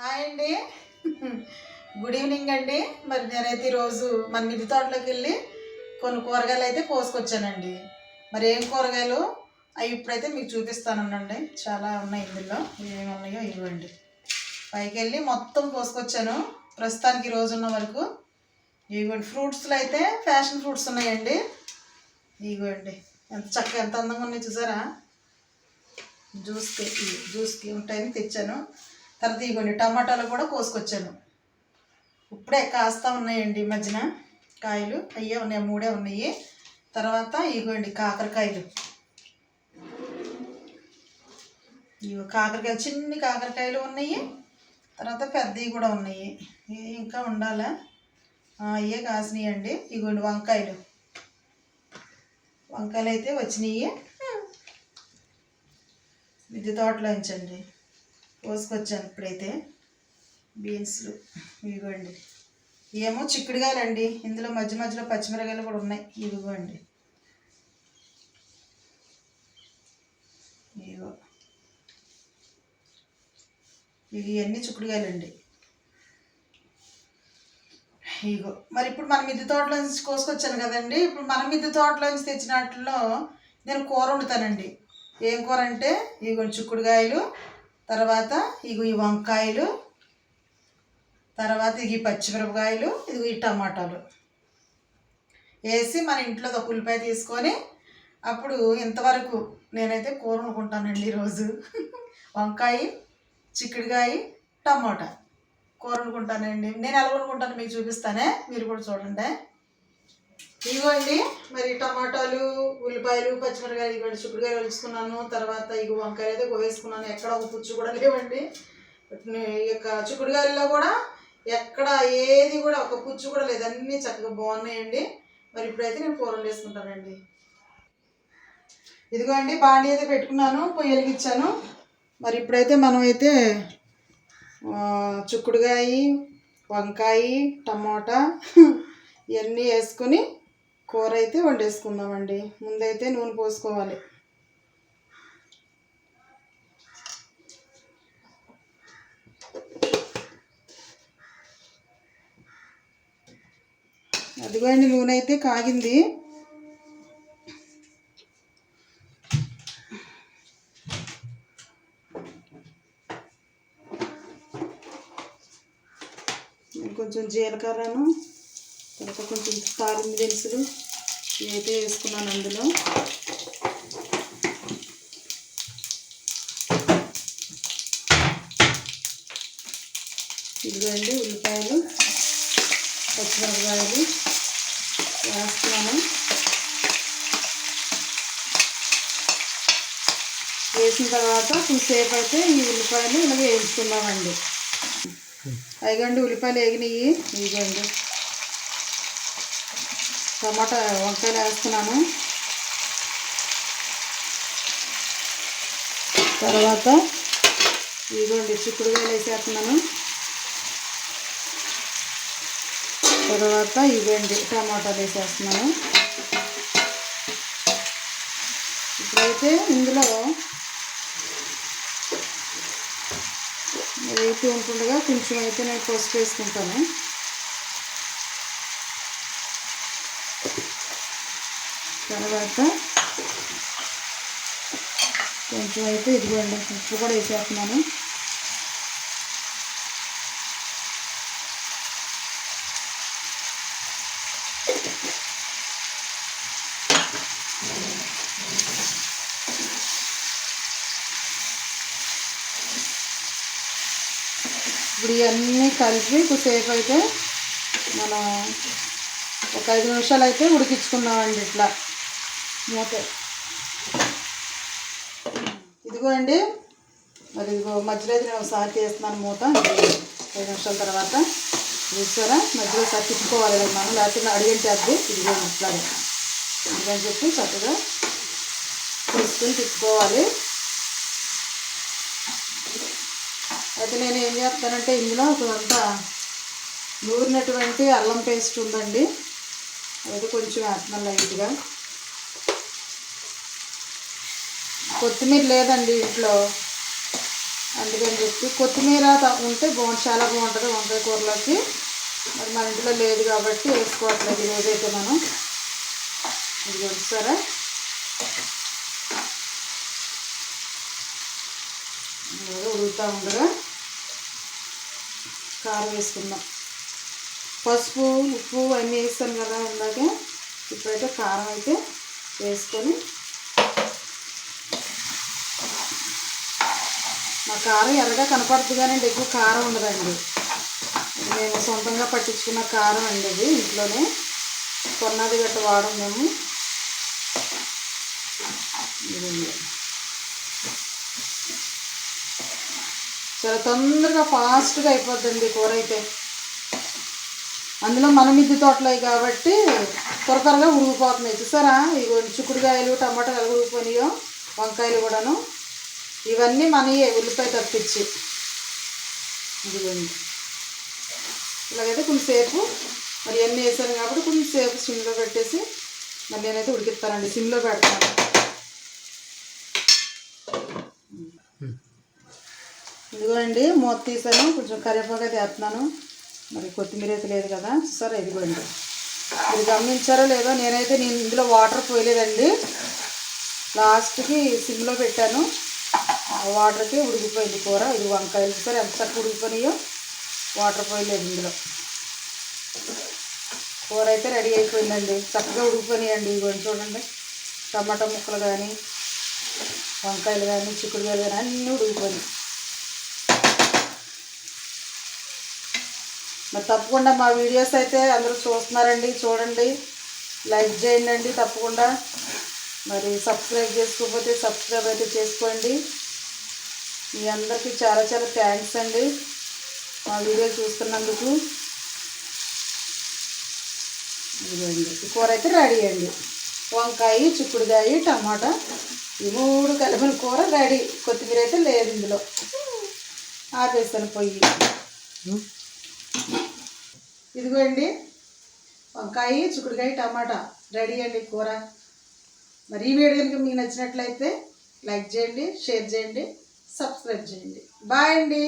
Hi అండి. Good evening అండి. మరి నేనైతే ఈరోజు మన మిద్ది తోటలోకి వెళ్ళి కొన్ని కూరగాయలు అయితే కోసుకొచ్చానండి. మరి ఏం కూరగాయలు? అవి ఇప్పుడైతే మీకు చూపిస్తానండి చాలా ఉన్నాయి ఇందులో. ఏమేమి ఉన్నాయో ఇవ్వండి. పైకి వెళ్ళి మొత్తం కోసుకొచ్చాను. ప్రస్తుతానికి ఈరోజు రోజు ఉన్న వరకు ఇవ్వండి. ఫ్రూట్స్లో అయితే ఫ్యాషన్ ఫ్రూట్స్ ఉన్నాయండి. ఇవ్వండి. ఎంత చక్కగా ఎంత అందంగా ఉన్నాయి చూసారా? జ్యూస్కి జ్యూస్కి ఉంటాయని తెచ్చాను. తర్వాత ఇగోండి టమాటాలు కూడా కోసుకొచ్చాను. ఇప్పుడే కాస్తా ఉన్నాయండి ఈ మధ్యన కాయలు. అయ్యే ఉన్నాయి మూడే ఉన్నాయి. తర్వాత ఇగోండి కాకరకాయలు. ఇవి కాకరకాయలు చిన్ని కాకరకాయలు ఉన్నాయి. తర్వాత పెద్దవి కూడా ఉన్నాయి. ఇంకా ఉండాలా? ఆ, అయ్యే కాసినాయి అండి ఇగోండి వంకాయలు. వంకాయలు అయితే వచ్చినాయి మిద్దె తోటలో ఉంచండి. కోసుకొచ్చాను ఇప్పుడైతే బీన్స్లు ఇదిగోండి ఏమో చిక్కుడుగాయలండి ఇందులో మధ్య మధ్యలో పచ్చిమిరకాయలు కూడా ఉన్నాయి. ఇదిగోండి ఇదిగో ఇవి అన్నీ చిక్కుడుగాయలండి ఇగో. మరి ఇప్పుడు మన మిద్దె తోటలో నుంచి కోసుకొచ్చాను కదండి. ఇప్పుడు మన మిద్దె తోటలో నుంచి తెచ్చినట్లో నేను కూర వండుతానండి. ఏం కూర అంటే? ఇగో చిక్కుడుకాయలు తర్వాత ఇగో ఈ వంకాయలు తర్వాత ఇవి పచ్చిమిరపకాయలు ఇదిగో ఈ టమాటాలు. వేసి మన ఇంట్లో ఒక ఉల్లిపాయ తీసుకొని అప్పుడు ఇంతవరకు నేనైతే కూర వండుకుంటానండి ఈరోజు. వంకాయ చిక్కుడుకాయ టమాటా. కూర వండుకుంటానండి. నేను ఎలా వండుకుంటాను మీకు చూపిస్తానే. మీరు కూడా చూడండి. ఇవ్వండి మరి టమాటాలు ఉల్లిపాయలు పచ్చిమిరకాయలు ఇవ్వండి చిక్కుడుకాయలు వేసుకున్నాను తర్వాత ఇక వంకాయలు అయితే వేసుకున్నాను ఎక్కడ ఒక పుచ్చు కూడా లేవండి. ఈ యొక్క చిక్కుడుకాయల్లో కూడా ఎక్కడ ఏది కూడా ఒక పుచ్చు కూడా లేదు. అన్నీ చక్కగా బాగున్నాయండి. మరి ఇప్పుడైతే నేను కూర వేసుకుంటానండి ఇదిగో అండి బాండి అయితే పెట్టుకున్నాను పొయ్యి వెలిగించాను మరి ఇప్పుడైతే మనం అయితే ఆ, వంకాయ టమోటా ఇవన్నీ వేసుకొని కూర అయితే వండేసుకుందామండి. ముందైతే నూనె పోసుకోవాలి. అదిగో అండి నూనె అయితే కాగింది. కొంచెం జీలకర్రను తర్వాత కొంచెం తాలింపు దినుసులు ఇవైతే వేసుకున్నాను అందులో. ఇదిగోండి ఉల్లిపాయలు పచ్చిమిరపకాయలు వేస్తున్నాను. వేసిన తర్వాత కొంచెంసేపు అయితే ఈ ఉల్లిపాయలు ఇలా వేయించుకున్నామండి అయిగండి ఉల్లిపాయలు వేగినాయి. ఇదిగోండి. టమాటా వంకాయలు వేస్తున్నాను. తర్వాత ఇదిగోండి చిక్కుడుకాయలు వేసేస్తున్నాను. తర్వాత ఇవ్వండి టమాటాలు వేసేస్తున్నాను. ఇప్పుడైతే ఇందులో వేసి ఉంటుండగా కొంచెం అయితే నేను పసుపు వేసుకుంటాను. తర్వాత కొంచెం అయితే ఇదిగోండి ఉప్పు కూడా వేసేస్తున్నాను. ఇప్పుడు ఇవన్నీ కలిపి కొద్దిసేపు అయితే మనం ఒక ఐదు నిమిషాలు అయితే ఉడికించుకున్నామండి ఇట్లా. మూత ఇదిగో అండి మరి ఇదిగో మధ్యలో అయితే నేను ఒకసారి చేస్తున్నాను మూత. ఐదు నిమిషాల తర్వాత. చూసారా? మధ్యలో ఒకసారి తిప్పుకోవాలి కదా మనం లేకపోతే అడిగించేద్ది ఇదిగో ఇట్లాగే. అందుకని చెప్పి చక్కగా తీసుకుని తిప్పుకోవాలి. అయితే నేను ఏం చేస్తానంటే ఇందులో కొంత నూరినటువంటి అల్లం పేస్ట్ ఉందండి. అది కొంచెం వేస్తున్నాను లైట్గా. కొత్తిమీర లేదండి ఇంట్లో. అందుకని చెప్పి కొత్తిమీర ఉంటే బాగుంది చాలా బాగుంటుంది వంకాయ కూరలోకి. మరి మన ఇంట్లో లేదు కాబట్టి వేసుకోవట్లేదు ఈరోజైతే మనం. ఇది చూసారా ఇలాగ ఉడుకుతూ ఉండగా కారం వేసుకుందాం. పసుపు ఉప్పు అన్నీ వేస్తాను కదా ఇందాక. ఇప్పుడైతే కారం అయితే వేసుకొని మా కారం ఎర్రగా కనపడుతుంది కానీ ఎక్కువ కారం ఉండదండి. మేము సొంతంగా పట్టించుకున్న కారం అండి ఇది ఇంట్లోనే కొన్నది గట్ట వాడం మేము. చాలా తొందరగా ఫాస్ట్గా అయిపోద్దండి కూర అయితే. అందులో మన మిద్దె తోటలు అవి కాబట్టి త్వర త్వరగా ఉడికిపోతున్నాయి. చూసారా? ఇగో చిక్కుడుకాయలు టమాటాలు ఎలా ఉడికిపోయినాయో వంకాయలు కూడాను. ఇవన్నీ మనయే ఉల్లిపాయ తప్పించి ఇదిగోండి. ఇలాగైతే కొంచెంసేపు మరి ఎన్ని వేసాను కాబట్టి కొంచెంసేపు సిమ్లో పెట్టేసి మరి నేనైతే ఉడికిస్తానండి. సిమ్లో పెడతాను ఇదిగోండి మూత తీసాను. కొంచెం కరివేపాకు అయితే వేస్తున్నాను. మరి కొత్తిమీర అయితే లేదు కదా. సరే ఇదిగోండి. మీరు గమనించారో లేదో నేనైతే నేను ఇందులో వాటర్ పోయలేదండి. లాస్ట్కి సిమ్లో పెట్టాను. వాటర్కి ఉడికిపోయింది కూర. ఇది వంకాయలు చూసారు? ఎంత చక్కగా ఉడికిపోయినాయో. వాటర్ పోయలేదు ఇందులో. కూర అయితే రెడీ అయిపోయిందండి. చక్కగా ఉడికిపోయినాయండి. ఇవన్నీ చూడండి. టమాటా ముక్కలు కానీ వంకాయలు కానీ చిక్కుడుకాయలు కానీ అన్నీ ఉడికిపోయినాయి. మరి తప్పకుండా మా వీడియోస్ అయితే అందరూ చూస్తున్నారండి. చూడండి. లైక్ చేయండి తప్పకుండా. మరి సబ్స్క్రైబ్ చేసుకోకపోతే సబ్స్క్రైబ్ అయితే చేసుకోండి. మీ అందరికీ చాలా చాలా థ్యాంక్స్ అండి. మా వీడియో చూస్తున్నందుకు. ఇదిగోండి ఈ కూర అయితే రెడీ అండి. వంకాయ చిక్కుడుకాయ టమాటా ఈ మూడు కలిపిన కూర రెడీ కొత్తిమీర అయితే లేదు ఇందులో. ఆపేస్తాను పొయ్యి. ఇదిగోండి వంకాయ చిక్కుడుకాయ టమాటా రెడీ అండి కూర. మరి ఈ వీడియో కనుక మీకు నచ్చినట్లయితే లైక్ చేయండి షేర్ చేయండి. సబ్స్క్రైబ్ చేయండి. బాయ్ అండి.